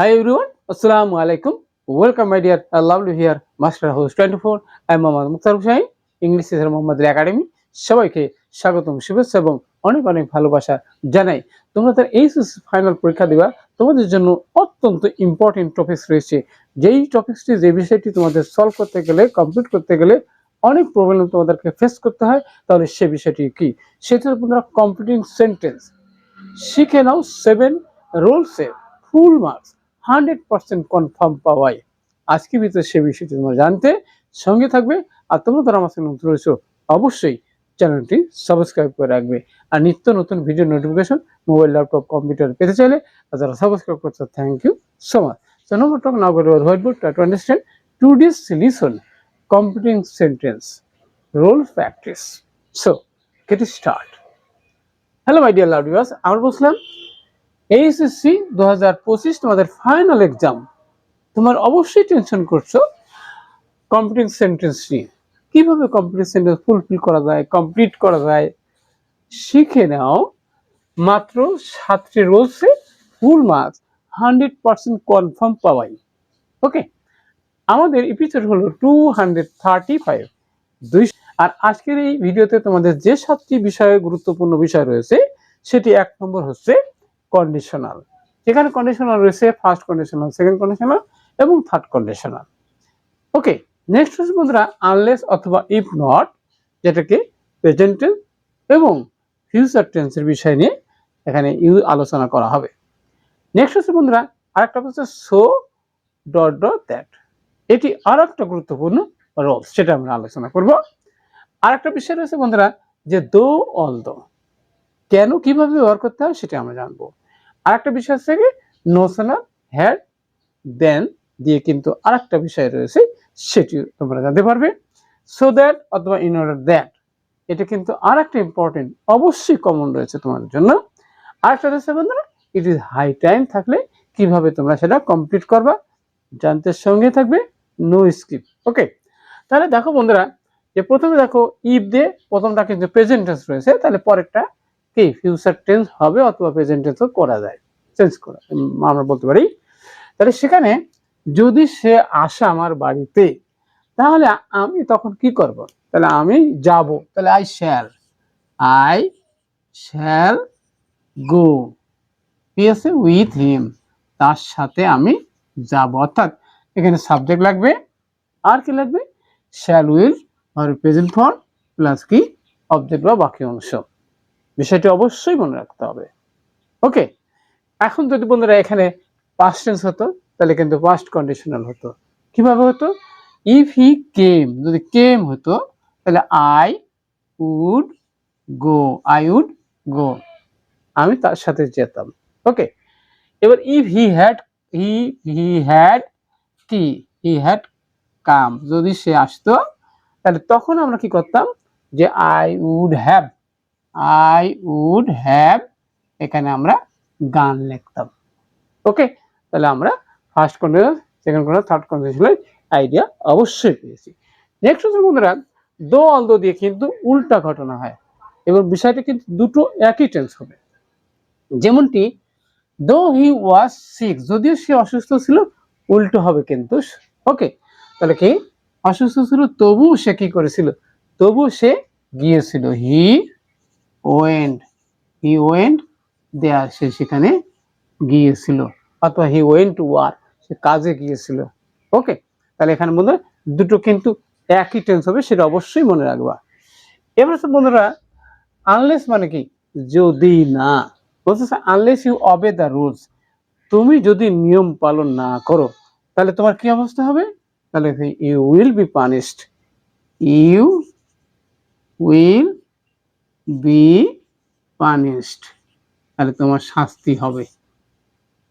Hi everyone, Assalamu alaikum. Welcome my dear uh, lovely here, Master Host 24. I'm Mohammad Mukhtar Hussain, English teacher Mohammad academy সবাইকে স্বাগতম শুভেচ্ছা এবং অনেক অনেক ভালোবাসা জানাই। তোমরা তার এই ফাইনাল পরীক্ষা দিবা। তোমাদের জন্য অত্যন্ত ইম্পর্টেন্ট টপিকস রয়েছে। যেই টপিকসটি যে বিষয়টি তোমাদের সলভ করতে গেলে কমপ্লিট করতে গেলে অনেক প্রবলেম তোমাদেরকে ফেস করতে হয় তাহলে সে বিষয়টি কি? সেটা তোমরা কমপ্লিটিং সেন্টেন্স শিখে নাও seven রোলসে full marks hundred percent confirm পাওয়াই আজকে ভিতরে সে বিষয়টি তোমরা জানতে সঙ্গে থাকবে আর তোমরা যারা আমার সঙ্গে নতুন রয়েছো, অবশ্যই চ্যানেলটি সাবস্ক্রাইব করে রাখবে আর নিত্য নতুন video notification mobile, laptop, computer পেতে চাইলে আর যারা সাবস্ক্রাইব করছ thank you so much now we're talking now about our whiteboard try to understand today's lesson completing sentence, role practice. So, get start. Hello my dear love আমরা বলছিলাম HSC দু হাজার পঁচিশ তোমাদের ফাইনাল এক্সাম তোমার অবশ্যই tension করছ complete sentence নিয়ে। কীভাবে কমপ্লিট সেন্টেন্স ফুলফিল করা যায় কমপ্লিট করা যায়, শিখে নাও। মাত্র সাতটি রোলসে full marks hundred percent confirm পাওয়াই। ওকে আমাদের এপিসোড হলো টু হান্ড্রেড থার্টি ফাইভ দুই আর আজকের এই ভিডিওতে তোমাদের যে সাতটি বিষয়ে গুরুত্বপূর্ণ বিষয় রয়েছে, সেটি এক নম্বর হচ্ছে কন্ডিশনাল এখানে কন্ডিশনাল রয়েছে ফার্স্ট কন্ডিশনাল সেকেন্ড কন্ডিশনাল এবং থার্ড কন্ডিশনাল ওকে নেক্সট হচ্ছে বন্ধুরা আনলেস অথবা ইফ নট যেটাকে প্রেজেন্ট টেন্স এবং ফিউচার টেন্সের বিষয় নিয়ে এখানে ইউ আলোচনা করা হবে। নেক্সট হচ্ছে বন্ধুরা, আরেকটা হচ্ছে সো ডট ডট দ্যাট এটি আর একটা গুরুত্বপূর্ণ রোল সেটা আমরা আলোচনা করব। আরেকটা বিষয় রয়েছে বন্ধুরা, যে দো অল দো কেন, কীভাবে ব্যবহার করতে হয় সেটা আমরা জানব। আরেকটা বিষয় হচ্ছে কি নোশনাল হ্যাড দেন দিয়ে কিন্তু আরেকটা বিষয় রয়েছে, সেটি তোমরা জানতে পারবে। সো দ্যাট অথবা ইন অর্ডার দ্যাট এটা কিন্তু আর একটা ইম্পর্টেন্ট অবশ্যই কমন রয়েছে তোমাদের জন্য। আরেকটা রয়েছে বন্ধুরা ইট ইজ হাই টাইম থাকলে কীভাবে তোমরা সেটা কমপ্লিট করবা, জানতে সঙ্গে থাকবে নো স্কিপ ওকে তাহলে দেখো বন্ধুরা, যে প্রথমে দেখো ইফ দিয়ে প্রথমটা কিন্তু প্রেজেন্ট টেন্স রয়েছে, তাহলে পরেরটা কি ফিউচার টেন্স হবে অথবা প্রেজেন্ট টেন্সও করা যায় চেঞ্জ করা আমরা বলতে পারি। তাহলে সেখানে যদি সে আসে আমার বাড়িতে, তাহলে আমি তখন কি করব? তাহলে আমি যাব। তাহলে I shall I shall go আছে? উইথ হিম তার সাথে আমি যাব। অর্থাৎ এখানে সাবজেক্ট লাগবে, আর কি লাগবে? শ্যাল উইল আর প্রেজেন্ট ফর্ম প্লাস কি? অবজেক্ট বা বাকি অংশ। বিষয়টি অবশ্যই মনে রাখতে হবে। ওকে এখন যদি বন্ধুরা এখানে পাস্ট টেন্স হতো, তাহলে কিন্তু পাস্ট কন্ডিশনাল হতো। কীভাবে হতো? ইফ হি কেম যদি কেম হতো, তাহলে I would go I would go আমি তার সাথে যেতাম। ওকে এবার if he had he he had কি হি হ্যাড কাম যদি সে আসতো, তাহলে তখন আমরা কি করতাম? যে I would have I would have এখানে আমরা গান লিখতাম। ওকে তাহলে আমরা first condition second condition third কন্ডিশনের আইডিয়া অবশ্যই পেয়েছি। নেক্সট হচ্ছে বন্ধুরা, দো অল দো দিয়ে কিন্তু উল্টা ঘটনা হয়। এবং বিষয়টা কিন্তু দুটো একই টেন্স হবে। যেমনটি দো হি ওয়াজ সিক যদিও সে অসুস্থ ছিল, উল্টো হবে কিন্তু ওকে তাহলে কি? অসুস্থ ছিল তবু সে কি করেছিল? তবু সে গিয়েছিল। হি ওয়েন্ড হি ওয়েন্ড দেয়ার সে সেখানে গিয়েছিল। অথবা হি ওয়েন্ট টু ওয়ার সে কাজে গিয়েছিল। ওকে তাহলে এখানে বন্ধুরা, দুটো কিন্তু একই টেন্স হবে, সেটা অবশ্যই মনে রাখবা। এবার হচ্ছে বন্ধুরা আনলেস মানে কি? যদি না। বলতেছে unless you obey the rules তুমি যদি নিয়ম পালন না করো, তাহলে তোমার কি অবস্থা হবে? তাহলে you will be punished you will be punished তাহলে তোমার শাস্তি হবে।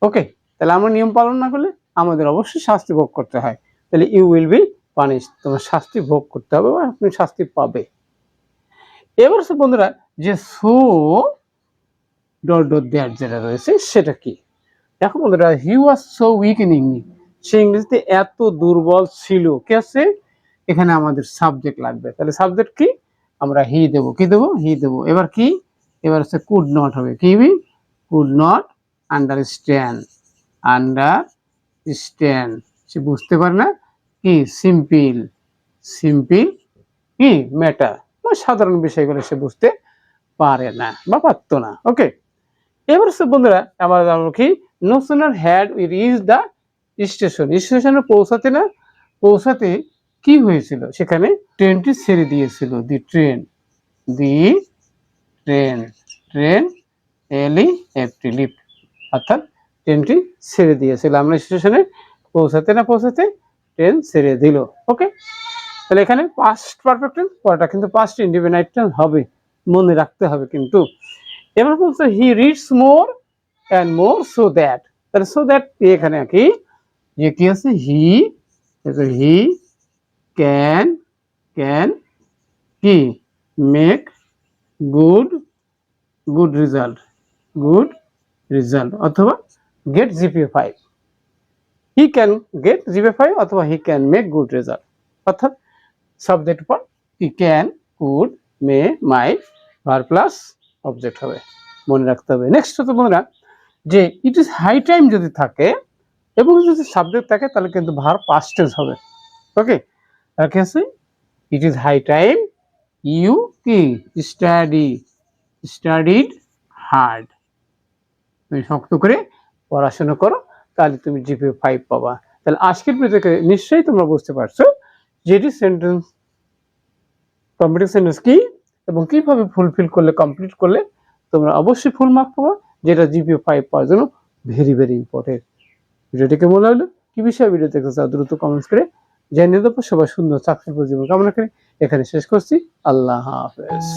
ওকে তাহলে আমরা নিয়ম পালন না করলে আমাদের অবশ্যই শাস্তি ভোগ করতে হয়। তাহলে ইউ উইল বি পানিশ তোমার শাস্তি ভোগ করতে হবে বা আপনি শাস্তি পাবে। এবার বন্ধুরা, যে সো ডট ডট দেয়ার যেটা রয়েছে, সেটা কি? দেখো বন্ধুরা he was so weak in English সে ইংরেজিতে এত দুর্বল ছিল। কে আছে? এখানে আমাদের সাবজেক্ট লাগবে। তাহলে সাবজেক্ট কি? আমরা হি দেব। কি দেব? হি দেব। এবার কি? এবার হচ্ছে কুড নট হবে। কি could not understand understand সে বুঝতে পারে না কি? সিম্পল সিম্পল কি? ম্যাটার সাধারণ বিষয়গুলো সে বুঝতে পারে না বা পারতো না। ওকে এবার সে বন্ধুরা, আমরা কি? No sooner had we reach the station স্টেশনে পৌঁছাতে না, পৌঁছাতে কি হয়েছিল? সেখানে ট্রেনটি ছেড়ে দিয়েছিল। The train the train train, L I, F T, lift. অর্থাৎ ট্রেনটি ছেড়ে দিয়েছিল। আমরা স্টেশনে পৌঁছাতে না পৌঁছাতে ট্রেন ছেড়ে দিল। ওকে? তাহলে এখানে পাস্ট পারফেক্ট পরটা কিন্তু পাস্ট ইন্ডিপেন্ডেন্ট হবে। মনে রাখতে হবে কিন্তু। এবার বলছে he reads more and more so that তাহলে সো দ্যাট এখানে কি? যে কি আছে? হি হি ক্যান ক্যান কি make good good result good result অথবা get GPA five he can get GPA five অথবা he can make good result অর্থাৎ সাবজেক্ট পর he can could may my verb plus object হবে। মনে রাখতে হবে। Next হচ্ছে বন্ধুরা, যে ইট ইজ হাই টাইম যদি থাকে এবং যদি সাবজেক্ট থাকে তাহলে কিন্তু ভার পাস্ট টেন্স হবে। ওকে কি আছে it is high time you কি স্টাডি স্টাডিড হার্ড তুমি শক্ত করে পড়াশোনা করো, তাহলে তুমি জিপিএ ফাইভ পাবা। তাহলে আজকের ভিডিওতে নিশ্চয়ই তোমরা বুঝতে পারছ যে এটি সেন্টেন্স কমপ্লিট সেন্টেন্স কি এবং কীভাবে ফুলফিল করলে কমপ্লিট করলে তোমরা অবশ্যই ফুল মার্ক পাবা, যেটা জিপিএ ফাইভ পাওয়ার জন্য ভেরি ভেরি ইম্পর্টেন্ট ভিডিওটি কেমন লাগল? কি বিষয়ে ভিডিও দেখতে চাও, দ্রুত কমেন্টস করে জানিয়ে দেবো সবাই সুন্দর চাকরি জীবন কামনা করে এখানে শেষ করছি। আল্লাহ হাফেজ।